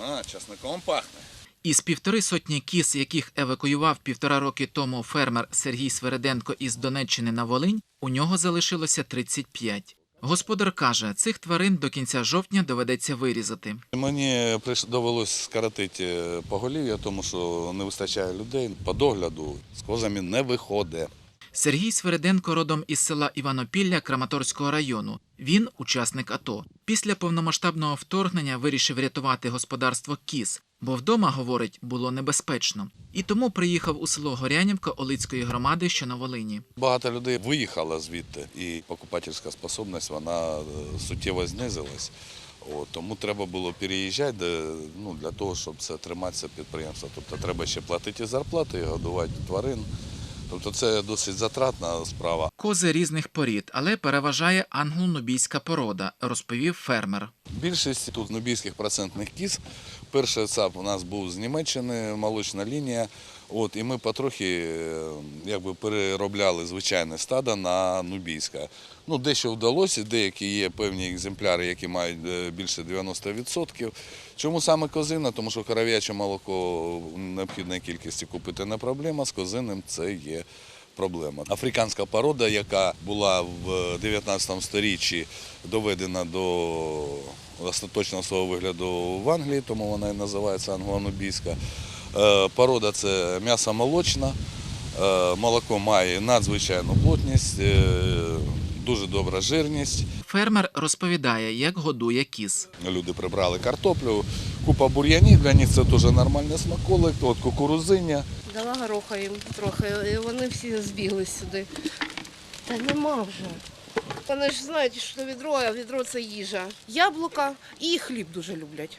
А, часником пахне. Із півтори сотні кіз, яких евакуював півтора роки тому фермер Сергій Свереденко із Донеччини на Волинь, у нього залишилося 35. Господар каже, цих тварин до кінця жовтня доведеться вирізати. Мені довелось скоротити поголів'я, тому що не вистачає людей. По догляду з козами не виходить. Сергій Свереденко родом із села Іванопілля Краматорського району. Він учасник АТО. Після повномасштабного вторгнення вирішив рятувати господарство кіз, бо вдома, говорить, було небезпечно. І тому приїхав у село Горянівка Олицької громади, що на Волині. Багато людей виїхало звідти, і покупательська способність вона е, суттєво знизилась. От, тому треба було переїжджати де, ну, для того, щоб це триматися підприємство. Тобто треба ще платити зарплати, і годувати тварин. Тобто це досить затратна справа. Кози різних порід, але переважає англо-нубійська порода, розповів фермер. Більшість тут нубійських процентних кіз. Перший ЦАП у нас був з Німеччини, молочна лінія. От, і ми потрохи е, якби, переробляли звичайне стадо на нубійське. Ну, дещо вдалося, деякі є певні екземпляри, які мають е, більше 90%. Чому саме козина? Тому що коров'яче молоко в необхідної кількості купити не проблема, з козиним це є проблема. Африканська порода, яка була в 19 сторіччі доведена до остаточного свого вигляду в Англії, тому вона і називається англонубійська. Е, Порода це м'ясо молочна, е, молоко має надзвичайну плотність, е, дуже добра жирність. Фермер розповідає, як годує кіз. Люди прибрали картоплю, купа бур'янів, для них це дуже нормальний смаколик, от кукурузиння. Дала гороха їм трохи, і вони всі збігли сюди. Та нема вже. Вони ж знають, що відро, а відро це їжа. Яблука і хліб дуже люблять.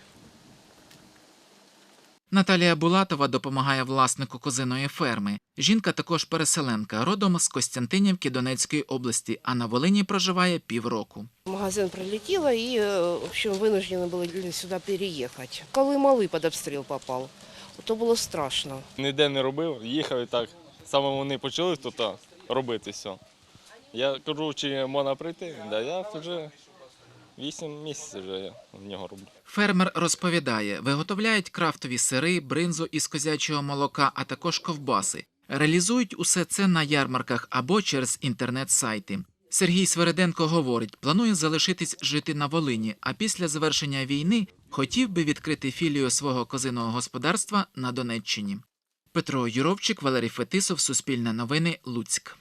Наталія Булатова допомагає власнику козиної ферми. Жінка також переселенка, родом з Костянтинівки Донецької області, а на Волині проживає півроку. Магазин прилетіла і, е, в общем, винуждені були сюди переїхати. Коли малий під обстріл попав, то було страшно. ніде не робив, їхав і так. Саме вони почали тут робити все. Я кажу, чи можна прийти? Да я вже 8 місяців вже в нього роблю. Фермер розповідає, виготовляють крафтові сири, бринзу із козячого молока, а також ковбаси. Реалізують усе це на ярмарках або через інтернет-сайти. Сергій Свереденко говорить, планує залишитись жити на Волині, а після завершення війни хотів би відкрити філію свого козиного господарства на Донеччині. Петро Юровчик, Валерій Фетисов, Суспільне новини, Луцьк.